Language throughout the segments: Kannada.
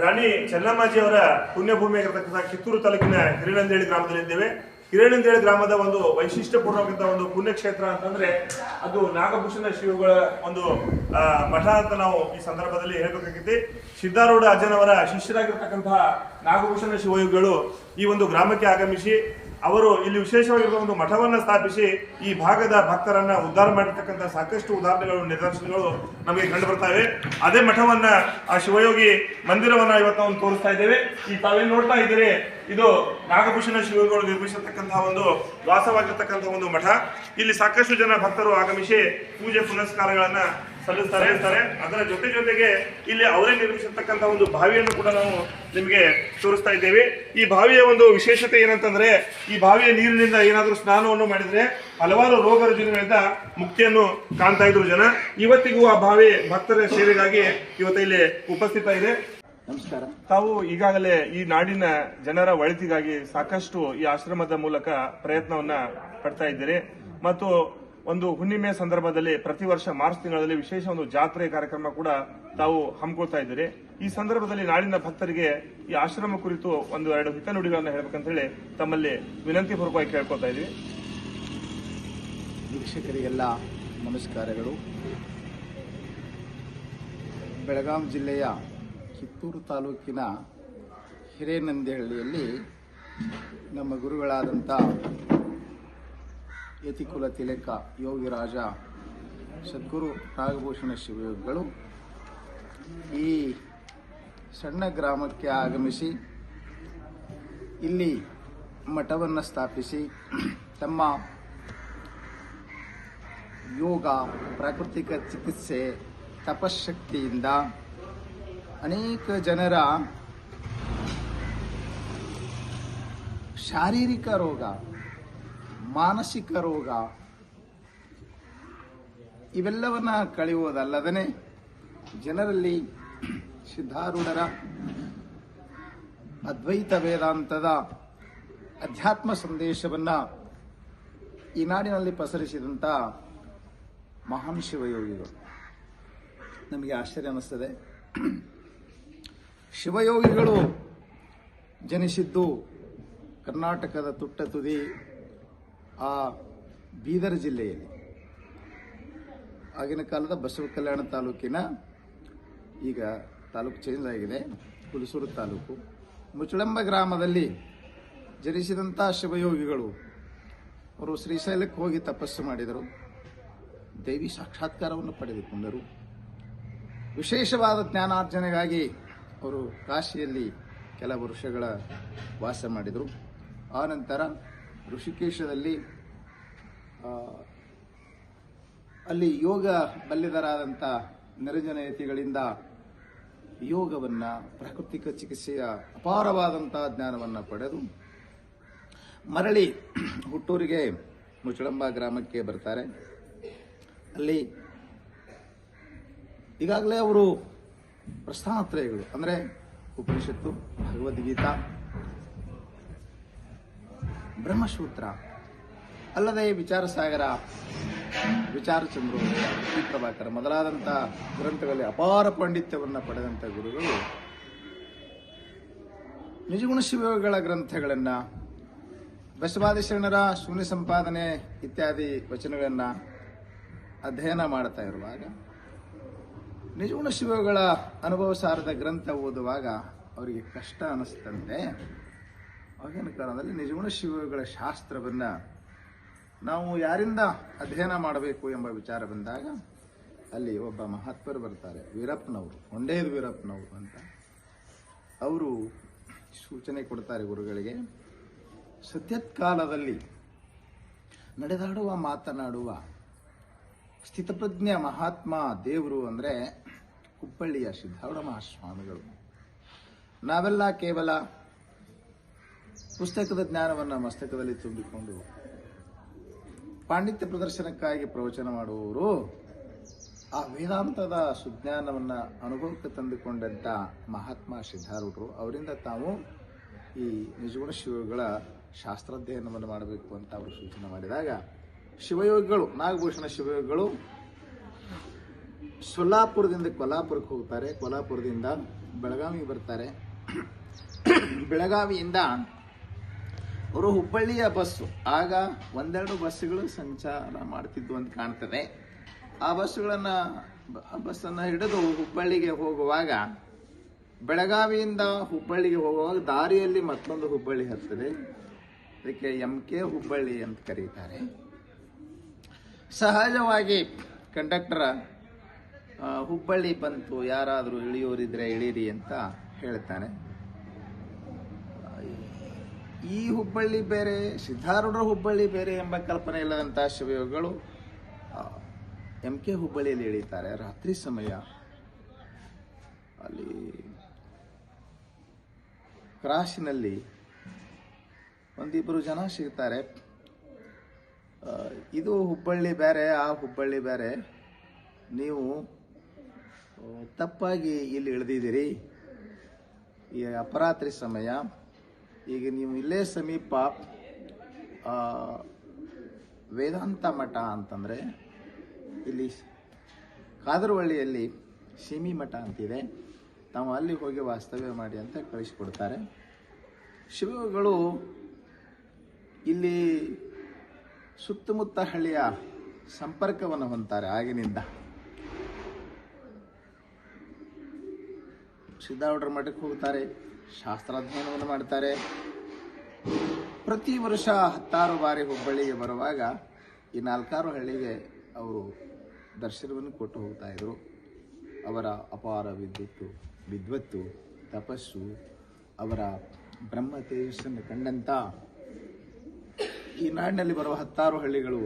ರಾಣಿ ಚೆನ್ನಮ್ಮಾಜಿಯವರ ಪುಣ್ಯಭೂಮಿಯಾಗಿರ್ತಕ್ಕಂಥ ಕಿತ್ತೂರು ತಾಲೂಕಿನ ಹಿರೇನಂದೇಳಿ ಗ್ರಾಮದಲ್ಲಿದ್ದೇವೆ ಹಿರೇನಂದೇಳಿ ಗ್ರಾಮದ ಒಂದು ವೈಶಿಷ್ಟ್ಯಪೂರ್ಣವಾದಂಥ ಒಂದು ಪುಣ್ಯಕ್ಷೇತ್ರ ಅಂತಂದ್ರೆ ಅದು ನಾಗಭೂಷಣ ಶಿವಗಳ ಒಂದು ಮಠ ಅಂತ ನಾವು ಈ ಸಂದರ್ಭದಲ್ಲಿ ಹೇಳ್ಬೇಕಾಗಿತ್ತು. ಸಿದ್ಧಾರೂಢ ಅಜ್ಜನವರ ಶಿಷ್ಯರಾಗಿರ್ತಕ್ಕಂತಹ ನಾಗಭೂಷಣ ಶಿವಯೋಗಿಗಳು ಈ ಒಂದು ಗ್ರಾಮಕ್ಕೆ ಆಗಮಿಸಿ ಅವರು ಇಲ್ಲಿ ವಿಶೇಷವಾಗಿರುವ ಒಂದು ಮಠವನ್ನ ಸ್ಥಾಪಿಸಿ ಈ ಭಾಗದ ಭಕ್ತರನ್ನ ಉದ್ಧಾರ ಮಾಡಿರ್ತಕ್ಕಂಥ ಸಾಕಷ್ಟು ಉದಾಹರಣೆಗಳು, ನಿದರ್ಶನಗಳು ನಮಗೆ ಕಂಡು ಬರ್ತಾವೆ ಅದೇ ಮಠವನ್ನ ಆ ಶಿವಯೋಗಿ ಮಂದಿರವನ್ನ ಇವತ್ತು ನಾವು ತೋರಿಸ್ತಾ ಇದ್ದೇವೆ. ಈ ತಾವೇನು ನೋಡ್ತಾ ಇದ್ದೀರಿ, ಇದು ನಾಗಭೂಷಣ ಶಿವಗಳು ನಿರ್ಮಿಸಿರ್ತಕ್ಕಂತಹ ಒಂದು ವಾಸವಾಗಿರ್ತಕ್ಕಂತಹ ಒಂದು ಮಠ. ಇಲ್ಲಿ ಸಾಕಷ್ಟು ಜನ ಭಕ್ತರು ಆಗಮಿಸಿ ಪೂಜೆ ಪುನಸ್ಕಾರಗಳನ್ನ ಸಲ್ಲಿಸ್ತಾರೆ ಇರ್ತಾರೆ ಅದರ ಜೊತೆ ಜೊತೆಗೆ ಇಲ್ಲಿ ಅವರೇ ನಿರ್ಮಿಸಿರ್ತಕ್ಕಂಥ ಒಂದು ಬಾವಿಯನ್ನು ಕೂಡ ನಾವು ನಿಮಗೆ ತೋರಿಸ್ತಾ ಇದ್ದೇವೆ. ಈ ಬಾವಿಯ ಒಂದು ವಿಶೇಷತೆ ಏನಂತಂದ್ರೆ ಈ ಬಾವಿಯ ನೀರಿನಿಂದ ಏನಾದರೂ ಸ್ನಾನವನ್ನು ಮಾಡಿದ್ರೆ ಹಲವಾರು ರೋಗ ರುಜಿನಗಳಿಂದ ಮುಕ್ತಿಯನ್ನು ಕಾಣ್ತಾ ಇದ್ರು ಜನ. ಇವತ್ತಿಗೂ ಆ ಬಾವಿ ಭಕ್ತರ ಸೇವೆಗಾಗಿ ಇವತ್ತು ಇಲ್ಲಿ ಉಪಸ್ಥಿತ ಇದೆ. ನಮಸ್ಕಾರ. ತಾವು ಈಗಾಗಲೇ ಈ ನಾಡಿನ ಜನರ ಒಳಿತಿಗಾಗಿ ಸಾಕಷ್ಟು ಈ ಆಶ್ರಮದ ಮೂಲಕ ಪ್ರಯತ್ನವನ್ನ ಪಡ್ತಾ ಇದ್ದೀರಿ. ಮತ್ತು ಒಂದು ಹುಣ್ಣಿಮೆ ಸಂದರ್ಭದಲ್ಲಿ ಪ್ರತಿ ವರ್ಷ ಮಾರ್ಚ್ ತಿಂಗಳಲ್ಲಿ ವಿಶೇಷ ಒಂದು ಜಾತ್ರೆ ಕಾರ್ಯಕ್ರಮ ಕೂಡ ತಾವು ಹಮ್ಮಿಕೊಳ್ತಾ ಇದ್ದೀರಿ ಈ ಸಂದರ್ಭದಲ್ಲಿ ನಾಡಿನ ಭಕ್ತರಿಗೆ ಈ ಆಶ್ರಮ ಕುರಿತು ಒಂದು ಎರಡು ಹಿತನುಡಿಗಳನ್ನು ಹೇಳಬೇಕಂತ ಹೇಳಿ ತಮ್ಮಲ್ಲಿ ವಿನಂತಿ ಪೂರ್ವಕವಾಗಿ ಕೇಳ್ಕೊತಾ ಇದ್ದೀವಿ. ವೀಕ್ಷಕರಿಗೆಲ್ಲ ನಮಸ್ಕಾರಗಳು. ಬೆಳಗಾಂ ಜಿಲ್ಲೆಯ ಕಿತ್ತೂರು ತಾಲೂಕಿನ ಹಿರೇನಂದಿಹಳ್ಳಿಯಲ್ಲಿ ನಮ್ಮ ಗುರುಗಳಾದಂಥ ಯತಿಕುಲ ತಿಲಕ ಯೋಗಿರಾಜ ಸದ್ಗುರು ರಾಗಭೂಷಣ ಶಿವಯೋಗಿಗಳು. ಈ ಸಣ್ಣ ಗ್ರಾಮಕ್ಕೆ ಆಗಮಿಸಿ, ಇಲ್ಲಿ ಮಠವನ್ನು ಸ್ಥಾಪಿಸಿ, ತಮ್ಮ ಯೋಗ, ಪ್ರಾಕೃತಿಕ ಚಿಕಿತ್ಸೆ, ತಪಶಕ್ತಿಯಿಂದ ಅನೇಕ ಜನರ ಶಾರೀರಿಕ ರೋಗ ಮಾನಸಿಕ ರೋಗ. ಇವೆಲ್ಲವನ್ನ ಕಳೆಯುವುದಲ್ಲದೇ ಜನರಲ್ಲಿ ಸಿದ್ಧಾರೂಢರ ಅದ್ವೈತ ವೇದಾಂತದ ಅಧ್ಯಾತ್ಮ ಸಂದೇಶವನ್ನ ಈ ನಾಡಿನಲ್ಲಿ ಪಸರಿಸಿದಂಥ ಮಹಾನ್ ಶಿವಯೋಗಿಗಳು. ನಮಗೆ ಆಶ್ಚರ್ಯ ಅನ್ನಿಸ್ತದೆ. ಶಿವಯೋಗಿಗಳು ಜನಿಸಿದ್ದು ಕರ್ನಾಟಕದ ತುಟ್ಟ ತುದಿ ಆ ಬೀದರ್ ಜಿಲ್ಲೆಯಲ್ಲಿ, ಆಗಿನ ಕಾಲದ ಬಸವ ಕಲ್ಯಾಣ ತಾಲೂಕಿನ ಈಗ ತಾಲೂಕು ಚೇಂಜ್ ಆಗಿದೆ, ಹುಲಸೂರು ತಾಲೂಕು. ಮುಚ್ಚಳಂಬ ಗ್ರಾಮದಲ್ಲಿ ಜನಿಸಿದಂಥ ಶಿವಯೋಗಿಗಳು, ಅವರು ಶ್ರೀಶೈಲಕ್ಕೆ ಹೋಗಿ ತಪಸ್ಸು ಮಾಡಿದರು. ದೈವಿ ಸಾಕ್ಷಾತ್ಕಾರವನ್ನು ಪಡೆದುಕೊಂಡರು. ವಿಶೇಷವಾದ ಜ್ಞಾನಾರ್ಜನೆಗಾಗಿ ಅವರು ಕಾಶಿಯಲ್ಲಿ ಕೆಲ ವರ್ಷಗಳ ವಾಸ ಮಾಡಿದರು. ಆನಂತರ ಋಷಿಕೇಶದಲ್ಲಿ ಅಲ್ಲಿ ಯೋಗ ಬಲ್ಲಿದರಾದಂಥ ನಿರ್ಜನಯತಿಗಳಿಂದ ಯೋಗವನ್ನು, ಪ್ರಾಕೃತಿಕ ಚಿಕಿತ್ಸೆಯ ಅಪಾರವಾದಂಥ ಜ್ಞಾನವನ್ನು ಪಡೆದು, ಮರಳಿ ಹುಟ್ಟೂರಿಗೆ ಮುಚ್ಚಳಂಬ ಗ್ರಾಮಕ್ಕೆ ಬರ್ತಾರೆ. ಅಲ್ಲಿ ಈಗಾಗಲೇ ಅವರು ಪ್ರಸ್ಥಾನತ್ರಯಗಳು, ಅಂದರೆ ಉಪನಿಷತ್ತು, ಭಗವದ್ಗೀತಾ ಬ್ರಹ್ಮಸೂತ್ರ. ಅಲ್ಲದೆ ವಿಚಾರ ಸಾಗರ ವಿಚಾರ ಚಂದ್ರು ಪ್ರಭಾಕರ ಮೊದಲಾದಂಥ ಗ್ರಂಥಗಳಲ್ಲಿ ಅಪಾರ ಪಾಂಡಿತ್ಯವನ್ನು ಪಡೆದಂಥ ಗುರುಗಳು ನಿಜಗುಣ ಶಿವಗಳ ಗ್ರಂಥಗಳನ್ನು, ಬಸವಾದಿಶರಣರ ಶೂನ್ಯ ಸಂಪಾದನೆ ಇತ್ಯಾದಿ ವಚನಗಳನ್ನು ಅಧ್ಯಯನ ಮಾಡ್ತಾ ಇರುವಾಗ, ನಿಜಗುಣ ಶಿವಗಳ ಅನುಭವ ಸಾರದ ಗ್ರಂಥ ಓದುವಾಗ ಅವರಿಗೆ ಕಷ್ಟ ಅನಿಸ್ತಂತೆ. ಆಗಿನ ಕಾಲದಲ್ಲಿ ನಿಜಗುಣ ಶಿವಗಳ ಶಾಸ್ತ್ರವನ್ನು ನಾವು ಯಾರಿಂದ ಅಧ್ಯಯನ ಮಾಡಬೇಕು ಎಂಬ ವಿಚಾರ ಬಂದಾಗ ಅಲ್ಲಿ ಒಬ್ಬ ಮಹಾತ್ಮರು ಬರ್ತಾರೆ, ವೀರಪ್ಪನವರು ಹೊಂಡೇದು ವೀರಪ್ಪನವರು ಅಂತ. ಅವರು ಸೂಚನೆ ಕೊಡ್ತಾರೆ ಗುರುಗಳಿಗೆ, ಸತ್ಯತ್ಕಾಲದಲ್ಲಿ ನಡೆದಾಡುವ, ಮಾತನಾಡುವ ಸ್ಥಿತಪ್ರಜ್ಞ ಮಹಾತ್ಮ ದೇವರು ಅಂದರೆ ಕುಪ್ಪಳ್ಳಿಯ ಸಿದ್ಧಾರೂಢ ಮಹಾಸ್ವಾಮಿಗಳು. ನಾವೆಲ್ಲ ಕೇವಲ ಪುಸ್ತಕದ ಜ್ಞಾನವನ್ನು ಮಸ್ತಕದಲ್ಲಿ ತುಂಬಿಕೊಂಡು ಪಾಂಡಿತ್ಯ ಪ್ರದರ್ಶನಕ್ಕಾಗಿ ಪ್ರವಚನ ಮಾಡುವವರು ಆ ವೇದಾಂತದ ಸುಜ್ಞಾನವನ್ನು ಅನುಭವಕ್ಕೆ ತಂದುಕೊಂಡಂಥ ಮಹಾತ್ಮ ಸಿದ್ಧಾರೂಢರು, ಅವರಿಂದ ತಾವು ಈ ನಿಜಗುಣ ಶಿವಗಳ ಶಾಸ್ತ್ರಾಧ್ಯಯನವನ್ನು ಮಾಡಬೇಕು ಅಂತ ಅವರು ಸೂಚನೆ ಮಾಡಿದಾಗ, ಶಿವಯೋಗಿಗಳು, ನಾಗಭೂಷಣ ಶಿವಯೋಗಿಗಳು ಸೊಲ್ಲಾಪುರದಿಂದ ಕೊಲ್ಲಾಪುರಕ್ಕೆ ಹೋಗ್ತಾರೆ. ಕೊಲ್ಲಾಪುರದಿಂದ ಬೆಳಗಾವಿಗೆ ಬರ್ತಾರೆ. ಬೆಳಗಾವಿಯಿಂದ ಅವರು ಹುಬ್ಬಳ್ಳಿಯ ಬಸ್ಸು. ಆಗ ಒಂದೆರಡು ಬಸ್ಸುಗಳು ಸಂಚಾರ ಮಾಡ್ತಿದ್ವು ಅಂತ ಕಾಣ್ತದೆ. ಆ ಬಸ್ಸುಗಳನ್ನು ಬಸ್ಸನ್ನು ಹಿಡಿದು ಹುಬ್ಬಳ್ಳಿಗೆ ಹೋಗುವಾಗ, ಬೆಳಗಾವಿಯಿಂದ ಹುಬ್ಬಳ್ಳಿಗೆ ಹೋಗುವಾಗ ದಾರಿಯಲ್ಲಿ ಮತ್ತೊಂದು ಹುಬ್ಬಳ್ಳಿ ಹತ್ತದೆ. ಅದಕ್ಕೆ ಎಂ ಕೆ ಹುಬ್ಬಳ್ಳಿ ಅಂತ ಕರೀತಾರೆ. ಸಹಜವಾಗಿ ಕಂಡಕ್ಟರ್ ಹುಬ್ಬಳ್ಳಿ ಬಂತು. ಯಾರಾದರೂ ಇಳಿಯೋರಿದ್ರೆ ಇಳೀರಿ ಅಂತ ಹೇಳ್ತಾನೆ. ಈ ಹುಬ್ಬಳ್ಳಿ ಬೇರೆ, ಸಿದ್ಧಾರೂಢರ ಹುಬ್ಬಳ್ಳಿ ಬೇರೆ ಎಂಬ ಕಲ್ಪನೆ ಇಲ್ಲದಂತಹ ಶಿವಯೋಗಿಗಳು ಎಂ ಕೆ ಹುಬ್ಬಳ್ಳಿಯಲ್ಲಿ ಇಳಿತಾರೆ ರಾತ್ರಿ ಸಮಯ. ಅಲ್ಲಿ ಕ್ರಾಶಿನಲ್ಲಿ ಒಂದಿಬ್ಬರು ಜನ ಸಿಗ್ತಾರೆ. ಇದು ಹುಬ್ಬಳ್ಳಿ ಬೇರೆ, ಆ ಹುಬ್ಬಳ್ಳಿ ಬೇರೆ. ನೀವು ತಪ್ಪಾಗಿ ಇಲ್ಲಿ ಇಳಿದಿದ್ದೀರಿ ಈ ಅಪರಾತ್ರಿ ಸಮಯ. ಈಗ ನೀವು ಇಲ್ಲೇ ಸಮೀಪ ವೇದಾಂತ ಮಠ ಅಂತಂದರೆ ಇಲ್ಲಿ ಕಾದರವಳ್ಳಿಯಲ್ಲಿ ಶಿಮಿ ಮಠ ಅಂತಿದೆ. ತಾವು ಅಲ್ಲಿ ಹೋಗಿ ವಾಸ್ತವ್ಯ ಮಾಡಿ ಅಂತ ಕಳಿಸ್ಕೊಡ್ತಾರೆ. ಶಿವಗಳು ಇಲ್ಲಿ ಸುತ್ತಮುತ್ತ ಹಳ್ಳಿಯ ಸಂಪರ್ಕವನ್ನು ಹೊಂತಾರೆ ಆಗಿನಿಂದ. ಸಿದ್ದಾರೂಢರ ಮಠಕ್ಕೆ ಹೋಗ್ತಾರೆ. ಶಾಸ್ತ್ರಾಧ್ಯಯನವನ್ನು ಮಾಡ್ತಾರೆ. ಪ್ರತಿ ವರ್ಷ ಹತ್ತಾರು ಬಾರಿ ಹುಬ್ಬಳ್ಳಿಗೆ ಬರುವಾಗ ಈ ನಾಲ್ಕಾರು ಹಳ್ಳಿಗೆ ಅವರು ದರ್ಶನವನ್ನು ಕೊಟ್ಟು ಹೋಗ್ತಾ ಇದ್ರು. ಅವರ ಅಪಾರ ವಿದ್ಯುತ್ತು, ವಿದ್ವತ್ತು, ತಪಸ್ಸು, ಅವರ ಬ್ರಹ್ಮ ತೇಜಸ್ಸನ್ನು ಕಂಡಂತ ಈ ನಾಡಿನಲ್ಲಿ ಬರುವ ಹತ್ತಾರು ಹಳ್ಳಿಗಳು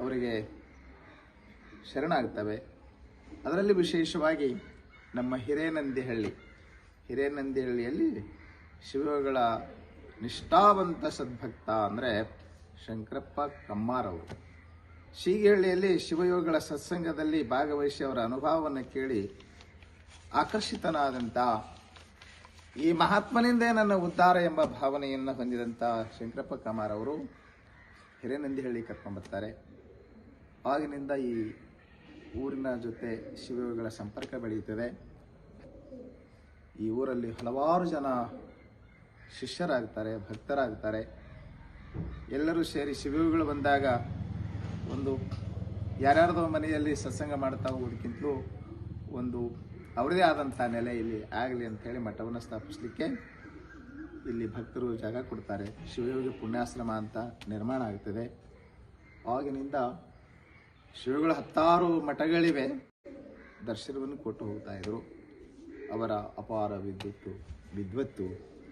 ಅವರಿಗೆ ಶರಣಾಗ್ತವೆ. ಅದರಲ್ಲಿ ವಿಶೇಷವಾಗಿ ನಮ್ಮ ಹಿರೇನಂದಿಹಳ್ಳಿ ಹಿರೇನಂದಿಹಳ್ಳಿಯಲ್ಲಿ ಶಿವಗಳ ನಿಷ್ಠಾವಂತ ಸದ್ಭಕ್ತ ಅಂದರೆ ಶಂಕರಪ್ಪ ಕಮ್ಮಾರವರು ಶೀಗಿಹಳ್ಳಿಯಲ್ಲಿ ಶಿವಯೋಗಿಗಳ ಸತ್ಸಂಗದಲ್ಲಿ ಭಾಗವಹಿಸಿ ಅವರ ಅನುಭವವನ್ನು ಕೇಳಿ ಆಕರ್ಷಿತನಾದಂಥ ಈ ಮಹಾತ್ಮನಿಂದೇ ನನ್ನ ಉದ್ಧಾರ ಎಂಬ ಭಾವನೆಯನ್ನು ಹೊಂದಿದಂಥ ಶಂಕರಪ್ಪ ಕಮಾರವರು ಹಿರೇನಂದಿಹಳ್ಳಿ ಕರ್ಕೊಂಡ್ಬರ್ತಾರೆ ಆಗಿನಿಂದ ಈ ಊರಿನ ಜೊತೆ ಶಿವಯೋಗಿಗಳ ಸಂಪರ್ಕ ಬೆಳೆಯುತ್ತದೆ. ಈ ಊರಲ್ಲಿ ಹಲವಾರು ಜನ ಶಿಷ್ಯರಾಗ್ತಾರೆ, ಭಕ್ತರಾಗ್ತಾರೆ. ಎಲ್ಲರೂ ಸೇರಿ ಶಿವಗಳು ಬಂದಾಗ ಒಂದು ಯಾರ್ಯಾರ್ದೋ ಮನೆಯಲ್ಲಿ ಸತ್ಸಂಗ ಮಾಡ್ತಾ ಹೋಗೋದಕ್ಕಿಂತಲೂ ಒಂದು ಅವರದೇ ಆದಂಥ ನೆಲೆ ಇಲ್ಲಿ ಆಗಲಿ ಅಂಥೇಳಿ ಮಠವನ್ನು ಸ್ಥಾಪಿಸಲಿಕ್ಕೆ ಇಲ್ಲಿ ಭಕ್ತರು ಜಾಗ ಕೊಡ್ತಾರೆ. ಶಿವಯೋಗಿ ಪುಣ್ಯಾಶ್ರಮ ಅಂತ ನಿರ್ಮಾಣ ಆಗ್ತದೆ. ಆಗಿನಿಂದ ಶಿವಗಳ ಹತ್ತಾರು ಮಠಗಳಿವೆ. ದರ್ಶನವನ್ನು ಕೊಟ್ಟು ಹೋಗ್ತಾ ಇದ್ರು. ಅವರ ಅಪಾರ ವಿದ್ವತ್ತು ವಿದ್ವತ್ತು,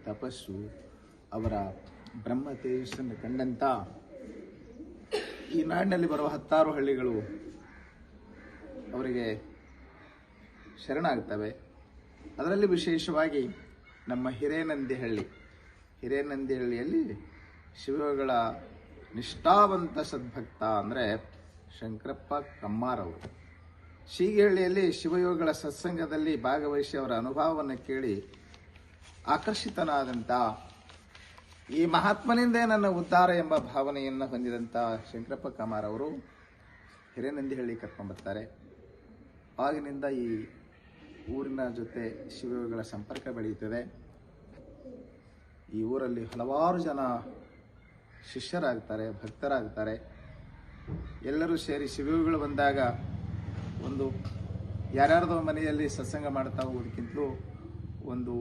ತಪಸ್ಸು, ಅವರ ಬ್ರಹ್ಮ ತೇಜಸ್ಸನ್ನು ಕಂಡಂತ ಈ ನಾಡಿನಲ್ಲಿ ಬರುವ ಹತ್ತಾರು ಹಳ್ಳಿಗಳು ಅವರಿಗೆ ಶರಣಾಗ್ತವೆ. ಅದರಲ್ಲಿ ವಿಶೇಷವಾಗಿ ನಮ್ಮ ಹಿರೇನಂದಿಹಳ್ಳಿ ಹಿರೇನಂದಿಹಳ್ಳಿಯಲ್ಲಿ ಶಿವಗಳ ನಿಷ್ಠಾವಂತ ಸದ್ಭಕ್ತ ಅಂದರೆ ಶಂಕರಪ್ಪ ಕಮ್ಮಾರವರು. ಶೀಗಿಹಳ್ಳಿಯಲ್ಲಿ ಶಿವಯೋಗಿಗಳ ಸತ್ಸಂಗದಲ್ಲಿ ಭಾಗವಹಿಸಿ ಅವರ ಅನುಭವವನ್ನು ಕೇಳಿ ಆಕರ್ಷಿತನಾದಂಥ ಈ ಮಹಾತ್ಮನಿಂದೇ ನನ್ನ ಉದ್ಧಾರ ಎಂಬ ಭಾವನೆಯನ್ನು ಹೊಂದಿದಂಥ ಶಂಕರಪ್ಪ ಕಮಾರ್ ಅವರು ಹಿರೇನಂದಿಹಳ್ಳಿ ಕರ್ಕೊಂಡ್ಬರ್ತಾರೆ ಆಗಿನಿಂದ ಈ ಊರಿನ ಜೊತೆ ಶಿವಯೋಗಿಗಳ ಸಂಪರ್ಕ ಬೆಳೆಯುತ್ತದೆ. ಈ ಊರಲ್ಲಿ ಹಲವಾರು ಜನ ಶಿಷ್ಯರಾಗ್ತಾರೆ, ಭಕ್ತರಾಗ್ತಾರೆ. ಎಲ್ಲರೂ ಸೇರಿ ಶಿವಯೋಗಿಗಳು ಬಂದಾಗ ಒಂದು ಯಾರ್ಯಾರ್ದೋ ಮನೆಯಲ್ಲಿ ಸತ್ಸಂಗ ಮಾಡ್ತಾ ಹೋಗೋದಕ್ಕಿಂತಲೂ ಒಂದು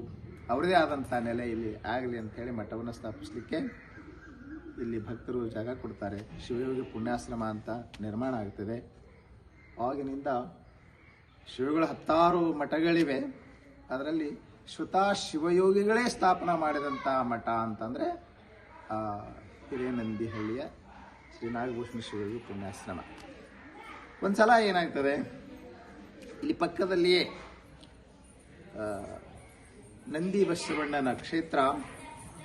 ಅವರದೇ ಆದಂಥ ನೆಲೆ ಇಲ್ಲಿ ಆಗಲಿ ಅಂಥೇಳಿ ಮಠವನ್ನು ಸ್ಥಾಪಿಸಲಿಕ್ಕೆ ಇಲ್ಲಿ ಭಕ್ತರು ಜಾಗ ಕೊಡ್ತಾರೆ. ಶಿವಯೋಗಿ ಪುಣ್ಯಾಶ್ರಮ ಅಂತ ನಿರ್ಮಾಣ ಆಗ್ತದೆ. ಆಗಿನಿಂದ ಶಿವಗಳು ಹತ್ತಾರು ಮಠಗಳಿವೆ. ಅದರಲ್ಲಿ ಶ್ರುತ ಶಿವಯೋಗಿಗಳೇ ಸ್ಥಾಪನ ಮಾಡಿದಂಥ ಮಠ ಅಂತಂದರೆ ಹಿರೇನಂದಿಹಳ್ಳಿಯ ಶ್ರೀ ನಾಗಭೂಷಣ ಶಿವಯೋಗಿ ಪುಣ್ಯಾಶ್ರಮ. ಒಂದ್ಸಲ ಏನಾಗ್ತದೆ? ಇಲ್ಲಿ ಪಕ್ಕದಲ್ಲಿಯೇ ನಂದಿ ಬಸವಣ್ಣನ ಕ್ಷೇತ್ರ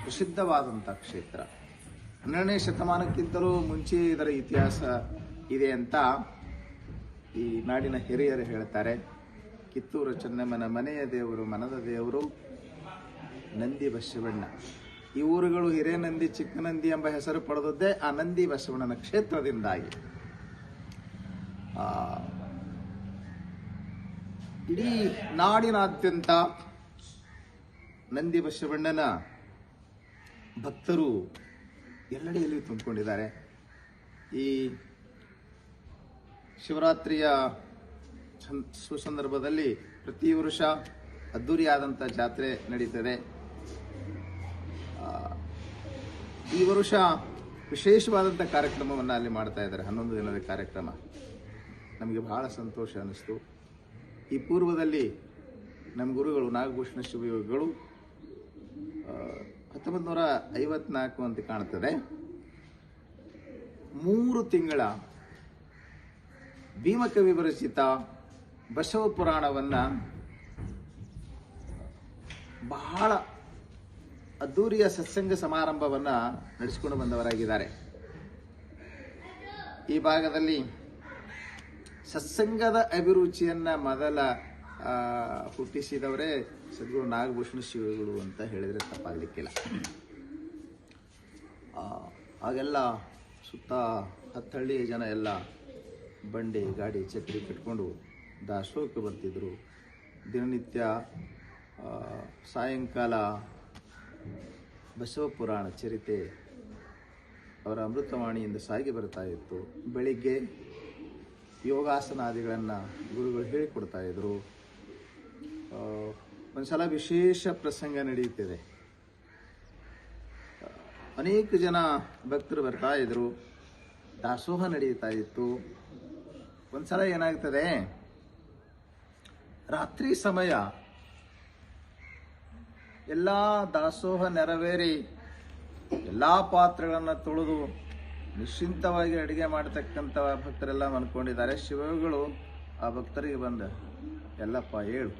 ಪ್ರಸಿದ್ಧವಾದಂಥ ಕ್ಷೇತ್ರ. ಹನ್ನೆರಡನೇ ಶತಮಾನಕ್ಕಿಂತಲೂ ಮುಂಚೆ ಇದರ ಇತಿಹಾಸ ಇದೆ ಅಂತ ಈ ನಾಡಿನ ಹಿರಿಯರು ಹೇಳ್ತಾರೆ. ಕಿತ್ತೂರು ಚೆನ್ನಮ್ಮನ ಮನೆಯ ದೇವರು, ಮನದ ದೇವರು ನಂದಿ ಬಸವಣ್ಣ. ಈ ಊರುಗಳು ಹಿರೇನಂದಿ, ಚಿಕ್ಕನಂದಿ ಎಂಬ ಹೆಸರು ಪಡೆದದ್ದೇ ಆ ನಂದಿ ಬಸವಣ್ಣನ ಕ್ಷೇತ್ರದಿಂದಾಗಿ. ಇಡೀ ನಾಡಿನಾದ್ಯಂತ ನಂದಿ ಬಸವಣ್ಣನ ಭಕ್ತರು ಎಲ್ಲೆಡೆಯಲ್ಲಿ ತುಂಬಿಕೊಂಡಿದ್ದಾರೆ. ಈ ಶಿವರಾತ್ರಿಯ ಸುಸಂದರ್ಭದಲ್ಲಿ ಪ್ರತಿ ವರ್ಷ ಅದ್ದೂರಿಯಾದಂಥ ಜಾತ್ರೆ ನಡೀತದೆ. ಈ ವರ್ಷ ವಿಶೇಷವಾದಂಥ ಕಾರ್ಯಕ್ರಮವನ್ನು ಅಲ್ಲಿ ಮಾಡ್ತಾ ಇದ್ದಾರೆ. ಹನ್ನೊಂದು ದಿನದ ಕಾರ್ಯಕ್ರಮ. ನಮಗೆ ಬಹಳ ಸಂತೋಷ ಅನ್ನಿಸ್ತು. ಈ ಪೂರ್ವದಲ್ಲಿ ನಮ್ಮ ಗುರುಗಳು ನಾಗಭೂಷಣ ಶಿವಯೋಗಿಗಳು ಹತ್ತೊಂಬತ್ತು ನೂರ ಐವತ್ನಾಲ್ಕು ಅಂತ ಕಾಣ್ತದೆ. ಮೂರು ತಿಂಗಳ ಭೀಮಕವಿ ವಿರಚಿತ ಬಸವ ಪುರಾಣವನ್ನು ಬಹಳ ಅದ್ದೂರಿಯ ಸತ್ಸಂಗ ಸಮಾರಂಭವನ್ನು ನಡೆಸಿಕೊಂಡು ಬಂದವರಾಗಿದ್ದಾರೆ. ಈ ಭಾಗದಲ್ಲಿ ಸತ್ಸಂಗದ ಅಭಿರುಚಿಯನ್ನ ಮೊದಲ ಹುಟ್ಟಿಸಿದವರೇ ಸದ್ಗುರು ನಾಗಭೂಷಣ ಶಿವಗಳು ಅಂತ ಹೇಳಿದ್ರೆ ತಪ್ಪಾಗಲಿಕ್ಕಿಲ್ಲ. ಆಗೆಲ್ಲ ಸುತ್ತ ಹತ್ತಳ್ಳಿಯ ಜನ ಎಲ್ಲ ಬಂಡಿ, ಗಾಡಿ, ಛತ್ರಿ ಕಟ್ಕೊಂಡು ದಾಸೋಹಕ್ಕೆ ಬರ್ತಿದ್ರು. ದಿನನಿತ್ಯ ಸಾಯಂಕಾಲ ಬಸವ ಪುರಾಣ ಚರಿತೆ ಅವರ ಅಮೃತವಾಣಿಯಿಂದ ಸಾಗಿ ಬರ್ತಾ ಇತ್ತು. ಬೆಳಿಗ್ಗೆ ಯೋಗಾಸನಾದಿಗಳನ್ನು ಗುರುಗಳು ಹೇಳಿಕೊಡ್ತಾ ಇದ್ರು. ಆ, ಒಂದ್ಸಲ ವಿಶೇಷ ಪ್ರಸಂಗ ನಡೆಯುತ್ತಿದೆ ಅನೇಕ ಜನ ಭಕ್ತರು ಬರ್ತಾ ಇದ್ರು. ದಾಸೋಹ ನಡೀತಾ ಇತ್ತು. ಒಂದ್ಸಲ ಏನಾಗ್ತದೆ? ರಾತ್ರಿ ಸಮಯ. ಎಲ್ಲ ದಾಸೋಹ ನೆರವೇರಿ ಎಲ್ಲ ಪಾತ್ರಗಳನ್ನು ತೊಳೆದು ನಿಶ್ಚಿಂತವಾಗಿ ಅಡುಗೆ ಮಾಡ್ತಕ್ಕಂಥ ಭಕ್ತರೆಲ್ಲ ಅನ್ಕೊಂಡಿದ್ದಾರೆ ಶಿವಗಳು ಆ ಭಕ್ತರಿಗೆ ಬಂದ, ಎಲ್ಲಪ್ಪ ಹೇಳು,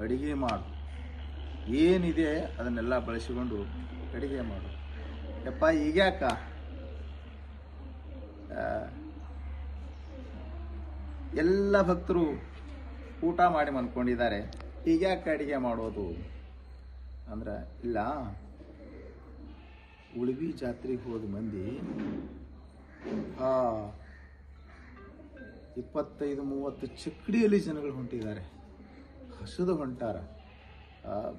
ಅಡಿಗೆ ಮಾಡು. ಏನಿದೆ ಅದನ್ನೆಲ್ಲ ಬಳಸಿಕೊಂಡು ಅಡಿಗೆ ಮಾಡು. ಯಪ್ಪ ಈಗ್ಯಾಕ ಎಲ್ಲ ಭಕ್ತರು ಊಟ ಮಾಡಿ ಮನ್ಕೊಂಡಿದ್ದಾರೆ. ಈಗ್ಯಾಕೆ ಅಡಿಗೆ ಮಾಡೋದು? ಅಂದ್ರೆ, ಇಲ್ಲ ಉಳಿವಿ ಜಾತ್ರೆಗೆ ಹೋದ ಮಂದಿ, ಆ, ಇಪ್ಪತ್ತೈದು, ಮೂವತ್ತು ಚಕ್ಕಡಿಯಲ್ಲಿ ಜನಗಳು ಹೊಂಟಿದ್ದಾರೆ. ಹಸುದು ಹೊಂಟಾರ.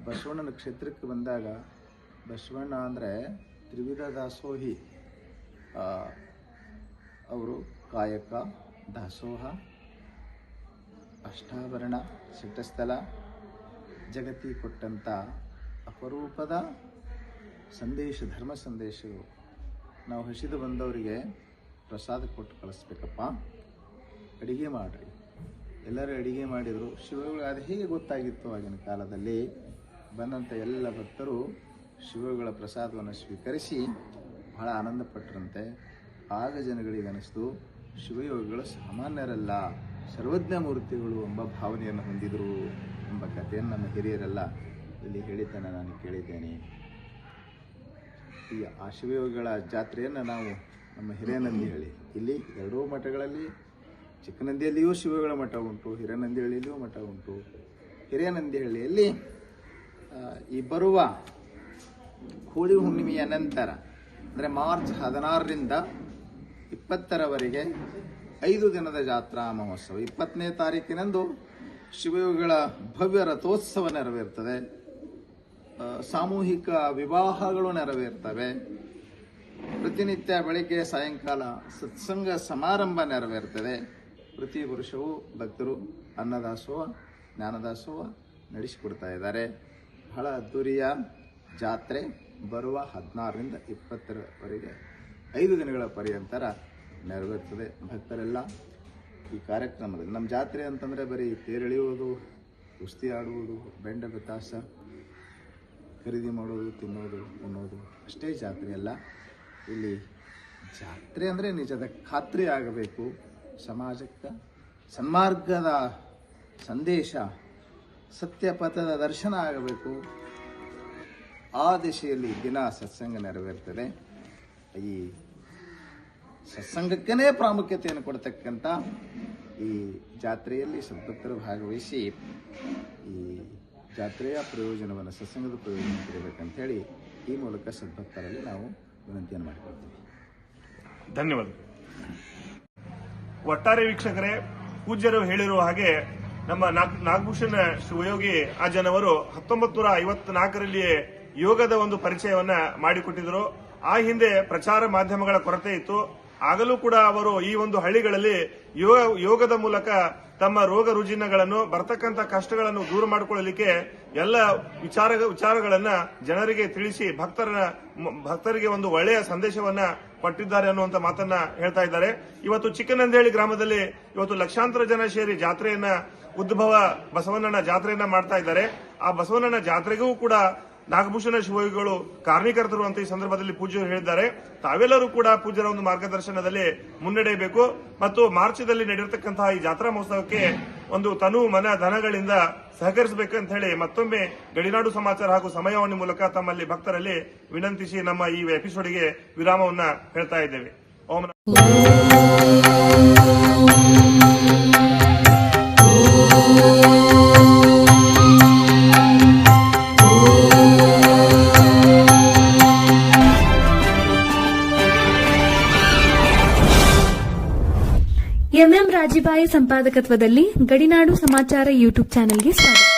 ಬಸವಣ್ಣನ ಕ್ಷೇತ್ರಕ್ಕೆ ಬಂದಾಗ, ಬಸವಣ್ಣ ಅಂದರೆ ತ್ರಿವಿಧ ದಾಸೋಹಿ. ಅವರು ಕಾಯಕ, ದಾಸೋಹ, ಅಷ್ಟಾಭರಣ, ಸಿಟ್ಟಸ್ಥಲ, ಜಗತಿ ಕೊಟ್ಟಂಥ ಅಪರೂಪದ ಸಂದೇಶ, ಧರ್ಮ ಸಂದೇಶವು ನಾವು ಹಸಿದು ಬಂದವರಿಗೆ ಪ್ರಸಾದ ಕೊಟ್ಟು ಕಳಿಸ್ಬೇಕಪ್ಪ. ಅಡಿಗೆ ಮಾಡ್ರಿ. ಎಲ್ಲರೂ ಅಡಿಗೆ ಮಾಡಿದರು. ಶಿವಗಳು ಅದು ಹೇಗೆ ಗೊತ್ತಾಗಿತ್ತು ಆಗಿನ ಕಾಲದಲ್ಲಿ? ಬಂದಂಥ ಎಲ್ಲ ಭಕ್ತರು ಶಿವಗಳ ಪ್ರಸಾದವನ್ನು ಸ್ವೀಕರಿಸಿ ಬಹಳ ಆನಂದಪಟ್ಟರಂತೆ ಆಗ ಜನಗಳಿಗೆ ಅನಿಸ್ತು, ಶಿವಯೋಗಿಗಳು ಸಾಮಾನ್ಯರಲ್ಲ, ಸರ್ವಜ್ಞ ಮೂರ್ತಿಗಳು ಎಂಬ ಭಾವನೆಯನ್ನು ಹೊಂದಿದರು ಎಂಬ ಕಥೆಯನ್ನು ನಮ್ಮ ಹಿರಿಯರೆಲ್ಲ ಇಲ್ಲಿ ಹೇಳಿದ್ದನ್ನು ನಾನು ಕೇಳಿದ್ದೇನೆ. ಈ ಆ ಶಿವಯೋಗಿಗಳ ಜಾತ್ರೆಯನ್ನು ನಾವು ನಮ್ಮ ಹಿರೇನಂದಿ ಹೇಳಿ ಇಲ್ಲಿ ಎರಡೂ ಮಠಗಳಲ್ಲಿ, ಚಿಕ್ಕನಂದಿಯಲ್ಲಿಯೂ ಶಿವಗಳ ಮಠ ಉಂಟು ಹಿರೇನಂದಿಹಳ್ಳಿಯಲ್ಲಿಯೂ ಮಠ ಉಂಟು. ಹಿರೇನಂದಿಹಳ್ಳಿಯಲ್ಲಿ ಈ ಬರುವ ಹೋಳಿ ಹುಣ್ಣಿಮೆಯ ನಂತರ, ಅಂದರೆ ಮಾರ್ಚ್ ಹದಿನಾರರಿಂದ ಇಪ್ಪತ್ತರವರೆಗೆ ಐದು ದಿನದ ಜಾತ್ರಾ ಮಹೋತ್ಸವ. ಇಪ್ಪತ್ತನೇ ತಾರೀಕಿನಂದು ಶಿವಯೋಗಿಗಳ ಭವ್ಯ ರಥೋತ್ಸವ ನೆರವೇರ್ತದೆ. ಸಾಮೂಹಿಕ ವಿವಾಹಗಳು ನೆರವೇರ್ತವೆ. ಪ್ರತಿನಿತ್ಯ ಬೆಳಗ್ಗೆ, ಸಾಯಂಕಾಲ ಸತ್ಸಂಗ ಸಮಾರಂಭ ನೆರವೇರ್ತದೆ. ಪ್ರತಿ ವರ್ಷವೂ ಭಕ್ತರು ಅನ್ನದಾಸೋಹ, ಜ್ಞಾನದಾಸೋಹ ನಡೆಸಿಕೊಡ್ತಾ ಇದ್ದಾರೆ. ಬಹಳ ಅದ್ದೂರಿಯ ಜಾತ್ರೆ ಬರುವ ಹದಿನಾರರಿಂದ ಇಪ್ಪತ್ತರವರೆಗೆ ಐದು ದಿನಗಳ ಪರ್ಯಂತರ ನೆರವೇರ್ತದೆ. ಭಕ್ತರೆಲ್ಲ ಈ ಕಾರ್ಯಕ್ರಮದಲ್ಲಿ. ನಮ್ಮ ಜಾತ್ರೆ ಅಂತಂದರೆ ಬರೀ ತೇರೆಳೆಯುವುದು ಕುಸ್ತಿ ಆಡುವುದು, ಬೆಂಡ ಬೆತ್ತಾಸ ಖರೀದಿ ಮಾಡೋದು ತಿನ್ನೋದು ಉಣ್ಣೋದು ಅಷ್ಟೇ ಜಾತ್ರೆ ಅಲ್ಲ. ಇಲ್ಲಿ ಜಾತ್ರೆ ಅಂದರೆ ನಿಜದ ಖಾತ್ರಿ ಆಗಬೇಕು. ಸಮಾಜಕ್ಕೆ ಸನ್ಮಾರ್ಗದ ಸಂದೇಶ, ಸತ್ಯಪಥದ ದರ್ಶನ ಆಗಬೇಕು. ಆ ದಿಶೆಯಲ್ಲಿ ದಿನ ಸತ್ಸಂಗ ನೆರವೇರ್ತದೆ. ಈ ಸತ್ಸಂಗಕ್ಕೇ ಪ್ರಾಮುಖ್ಯತೆಯನ್ನು ಕೊಡ್ತಕ್ಕಂಥ ಈ ಜಾತ್ರೆಯಲ್ಲಿ ಸಂತೃಪ್ತರು ಭಾಗವಹಿಸಿ ಈ ಜಾತ್ರೆಯ ಪ್ರಯೋಜನವನ್ನು, ಸತ್ಸಂಗದ ಪ್ರಯೋಜನ ಹೇಳಿ ಈ ಮೂಲಕ ಸದ್ಭಕ್ತರಲ್ಲಿ ನಾವು ವಿನಂತಿಯನ್ನು ಮಾಡಿಕೊಳ್ತೀವಿ. ಧನ್ಯವಾದ ಒಟ್ಟಾರೆ ವೀಕ್ಷಕರೇ, ಪೂಜ್ಯರು ಹೇಳಿರುವ ಹಾಗೆ ನಮ್ಮ ನಾಗ್- ನಾಗಭೂಷಣ ಶಿವಯೋಗಿ ಆ ಜನವರು ಹತ್ತೊಂಬತ್ತು ನೂರ ಐವತ್ನಾಲ್ಕರಲ್ಲಿಯೇ ಯೋಗದ ಒಂದು ಪರಿಚಯವನ್ನ ಮಾಡಿಕೊಟ್ಟಿದ್ರು. ಆ ಹಿಂದೆ ಪ್ರಚಾರ ಮಾಧ್ಯಮಗಳ ಕೊರತೆ ಇತ್ತು. ಆಗಲೂ ಕೂಡ ಅವರು ಈ ಒಂದು ಹಳ್ಳಿಗಳಲ್ಲಿ ಯೋಗ, ಯೋಗದ ಮೂಲಕ ತಮ್ಮ ರೋಗ ರುಜಿನಗಳನ್ನು, ಬರ್ತಕ್ಕಂಥ ಕಷ್ಟಗಳನ್ನು ದೂರ ಮಾಡಿಕೊಳ್ಳಲಿಕ್ಕೆ ಎಲ್ಲ ವಿಚಾರ, ವಿಚಾರಗಳನ್ನ ಜನರಿಗೆ ತಿಳಿಸಿ ಭಕ್ತರ ಭಕ್ತರಿಗೆ ಒಂದು ಒಳ್ಳೆಯ ಸಂದೇಶವನ್ನ ಕೊಟ್ಟಿದ್ದಾರೆ ಅನ್ನುವಂತ ಮಾತನ್ನ ಹೇಳ್ತಾ ಇದ್ದಾರೆ. ಇವತ್ತು ಚಿಕ್ಕನಂದೇಳಿ ಗ್ರಾಮದಲ್ಲಿ ಇವತ್ತು ಲಕ್ಷಾಂತರ ಜನ ಸೇರಿ ಜಾತ್ರೆಯನ್ನ, ಉದ್ಭವ ಬಸವಣ್ಣನ ಜಾತ್ರೆಯನ್ನ ಮಾಡ್ತಾ ಇದ್ದಾರೆ. ಆ ಬಸವಣ್ಣನ ಜಾತ್ರೆಗೂ ಕೂಡ ನಾಗಭೂಷಣ ಶಿವಯೋಗಿಗಳು ಕಾರ್ಮಿಕರ್ತರು ಅಂತ ಈ ಸಂದರ್ಭದಲ್ಲಿ ಪೂಜ್ಯರು ಹೇಳಿದ್ದಾರೆ. ತಾವೆಲ್ಲರೂ ಕೂಡ ಪೂಜ್ಯರ ಒಂದು ಮಾರ್ಗದರ್ಶನದಲ್ಲಿ ಮುನ್ನಡೆಯಬೇಕು ಮತ್ತು ಮಾರ್ಚ್ದಲ್ಲಿ ನಡೆಯತಕ್ಕಂತಹ ಈ ಜಾತ್ರಾ ಮಹೋತ್ಸವಕ್ಕೆ ಒಂದು ತನು ಮನ ಧನಗಳಿಂದ ಸಹಕರಿಸಬೇಕಂತ ಹೇಳಿ ಮತ್ತೊಮ್ಮೆ ಗಡಿನಾಡು ಸಮಾಚಾರ ಹಾಗೂ ಸಮಯವಾಣಿ ಮೂಲಕ ತಮ್ಮಲ್ಲಿ ಭಕ್ತರಲ್ಲಿ ವಿನಂತಿಸಿ ನಮ್ಮ ಈ ಎಪಿಸೋಡ್ಗೆ ವಿರಾಮವನ್ನ ಹೇಳ್ತಾ ಇದ್ದೇವೆ. ಸಂಪಾದಕತ್ವದಲ್ಲಿ ಗಡಿನಾಡು ಸಮಾಚಾರ ಯೂಟ್ಯೂಬ್ ಚಾನೆಲ್ಗೆ ಸ್ವಾಗತ.